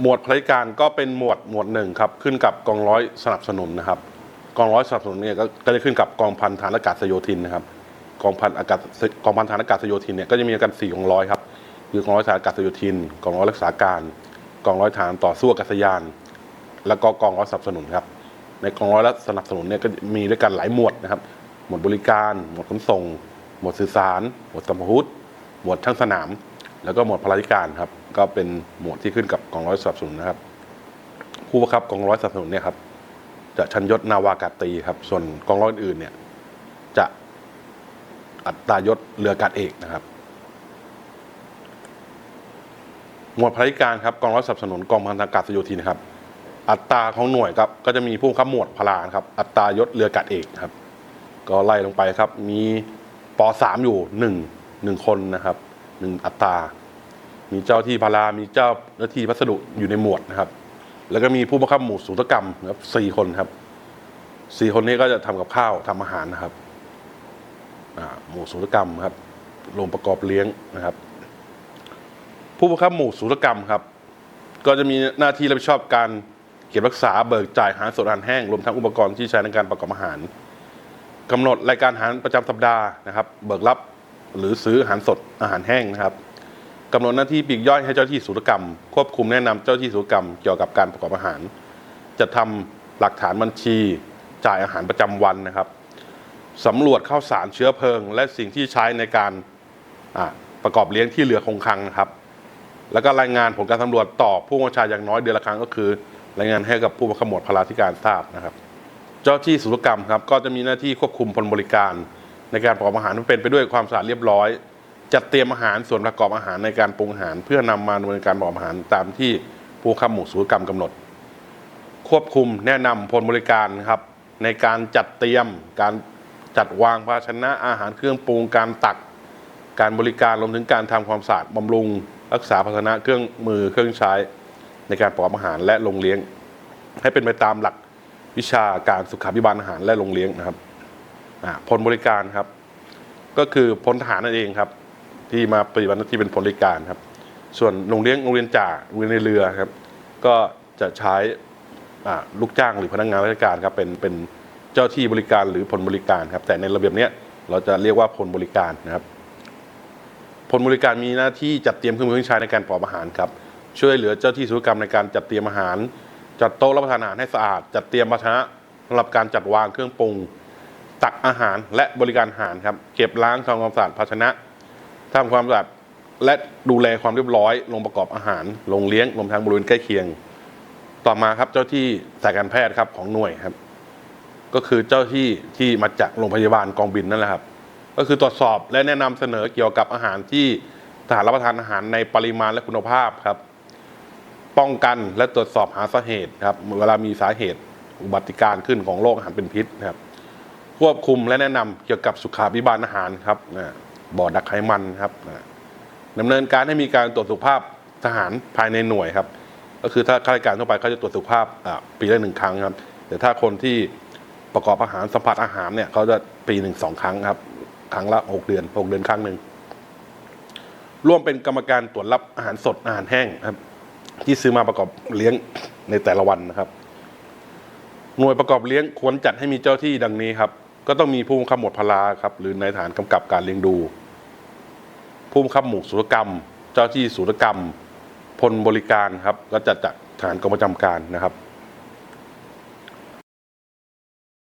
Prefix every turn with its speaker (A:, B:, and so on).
A: หมวดพลการก็เป็นหมวดหมวดหนึ่งครับขึ้นกับกองร้อยสนับสนุนนะครับกองร้อยสนับสนุนเนี่ยก็ก็จะขึ้นกับกองพันฐานอากาศโยธินนะครับกองพันอากาศกองพันฐานอากาศโยธินเนี่ยก็จะมีกันสี่กองร้อยครับคือกองร้อยฐานอากาศโยธินกองร้อยรักษาการกองร้อยฐานต่อสู้อากาศยาน แล้วก็กองร้อยสนับสนุนครับในกองร้อยและสนับสนุนเนี่ยก็มีด้วยกันหลายหมวดนะครับ หมวดบริการ หมวดขนส่ง หมวดสื่อสาร หมวดสัมภาวุธหมวดช่างสนาม แล้วก็หมวดพลาธิการครับ ก็เป็นหมวดที่ขึ้นกับกองร้อยสนับสนุนนะครับ ผู้บังคับกองร้อยสนับสนุนเนี่ยครับ จะชันยศนาวากาตรีครับ ส่วนกองร้อยอื่นเนี่ย จะอัตรายศเรือกาศเอกนะครับ หมวดพลาธิการครับกองร้อยสนับสนุนกองพันธอากาศโยธินะครับ อัตราของหน่วยครับ ก็จะมีผู้บังคับหมวดพลานะครับ อัตรายศเรือกาศเอกครับ ก็ไล่ลงไปครับ มีปสามอยู่หนึ่งหนึ่งคนนะครับ หนึ่งอัตรา มีเจ้าที่พารามีเจ้าหน้าที่พัสดุอยู่ในหมวดนะครับ แล้วก็มีผู้บังคับหมู่สูตรกรรมนะครับสี่คนครับสี่คนนี้ก็จะทำกับข้าวทำอาหารนะครับหมู่สูตรกรรมครับโรงประกอบเลี้ยงนะครับ ผู้บังคับหมู่สูตรกรรมครับ ก็จะมีหน้าที่รับผิดชอบการเก็บรักษาเบิกจ่ายอาหารสดอาหารแห้งรวมทั้งอุปกรณ์ที่ใช้ในการประกอบอาหารกำหนดรายการอาหารประจำสัปดาห์นะครับ เบิกรับ หรือซื้ออาหารสดอาหารแห้งนะครับกำหนดหน้าที่ปีกย่อยให้เจ้าที่ศุลกรรม ควบคุมแนะนำเจ้าที่ศุลกรรมเกี่ยวกับการประกอบอาหาร จะทำหลักฐานบัญชี จ่ายอาหารประจำวันนะครับสำรวจข้าวสารเชื้อเพลิง และสิ่งที่ใช้ในการประกอบเลี้ยงที่เหลือคงคลังนะครับ แล้วก็รายงานผลการสำรวจต่อผู้บัญชาอย่างน้อยเดือนละครั้งก็คือ รายงานให้กับผู้บังคับหมวดพลาธิการทราบนะครับ เจ้าที่ศุลกรรมครับก็จะมีหน้าที่ควบคุมผลบริการ ในการประกอบอาหารที่เป็นไปด้วยความสะอาดเรียบร้อย จัดเตรียมอาหารส่วนประกอบอาหารในการปรุงอาหาร เพื่อนำมาดำเนินการประกอบอาหารตามที่ผู้ค้าหมู่ศุลกรรมกำหนด ควบคุมแนะนำผลบริการครับในการจัดเตรียมการจัดวางภาชนะอาหารเครื่องปรุงการตัก การบริการรวมถึงการทำความสะอาดบำรุง รักษาภาชนะเครื่องมือเครื่องใช้ ในการประกอบอาหารและลงเลี้ยง ให้เป็นไปตามหลักวิชาการสุขาภิบาลอาหารและลงเลี้ยงนะครับ พลบริการครับ ก็คือพลทหารนั่นเองครับ ที่มาปฏิบัติหน้าที่เป็นพลบริการครับ ส่วนโรงเลี้ยงโรงเรียนจ่าโรงเรียนในเรือครับ ก็จะใช้ลูกจ้างหรือพนักงานราชการครับเป็นเป็นเจ้าที่บริการหรือพลบริการครับ แต่ในระเบียบเนี้ยเราจะเรียกว่าพลบริการนะครับพลบริการมีหน้าที่จัดเตรียมเครื่องมือเครื่องใช้ในการประกอบอาหารครับ ช่วยเหลือเจ้าที่ธุรกรรมในการจัดเตรียมอาหาร จัดโต๊ะรับประทานอาหารให้สะอาด จัดเตรียมภาชนะสำหรับการจัดวางเครื่องปรุง ตักอาหารและบริการอาหารครับ เก็บล้างทำความสะอาดภาชนะทำความสะอาดและดูแลความเรียบร้อยลงประกอบอาหารลงเลี้ยงรวมทั้งบริเวณใกล้เคียง ต่อมาครับเจ้าที่สายการแพทย์ครับของหน่วยครับ ก็คือเจ้าที่ที่มาจากโรงพยาบาลกองบินนั่นแหละครับ ก็คือตรวจสอบและแนะนำเสนอเกี่ยวกับอาหารที่ทหารรับประทานอาหารในปริมาณและคุณภาพครับ ป้องกันและตรวจสอบหาสาเหตุครับเวลามีสาเหตุอุบัติการขึ้นของโรคอาหารเป็นพิษครับ ควบคุมและแนะนำเกี่ยวกับสุขาภิบาลอาหารครับนะบ่อดักไขมันครับนะดำเนินการให้มีการตรวจสุขภาพทหารภายในหน่วยครับ ก็คือถ้าข้าราชการทั่วไปเขาจะตรวจสุขภาพปีละหนึ่งครั้งครับ แต่ถ้าคนที่ประกอบอาหารสัมผัสอาหารเนี่ยเขาจะปีหนึ่งสองครั้งครับ ครั้งละหกเดือนหกเดือนครั้งหนึ่งร่วมเป็นกรรมการตรวจรับอาหารสดอาหารแห้งครับ ที่ซื้อมาประกอบเลี้ยงในแต่ละวันนะครับ หน่วยประกอบเลี้ยงควรจัดให้มีเจ้าที่ดังนี้ครับ ก็ต้องมีผู้บังคับหมวดพลาครับ หรือในายฐานกำกับการเลี้ยงดู ผู้บังคับหมู่สุรกรรม เจ้าที่สุรกรรม พลบริการครับ ก็จัดจากฐานกองประจำการนะครับ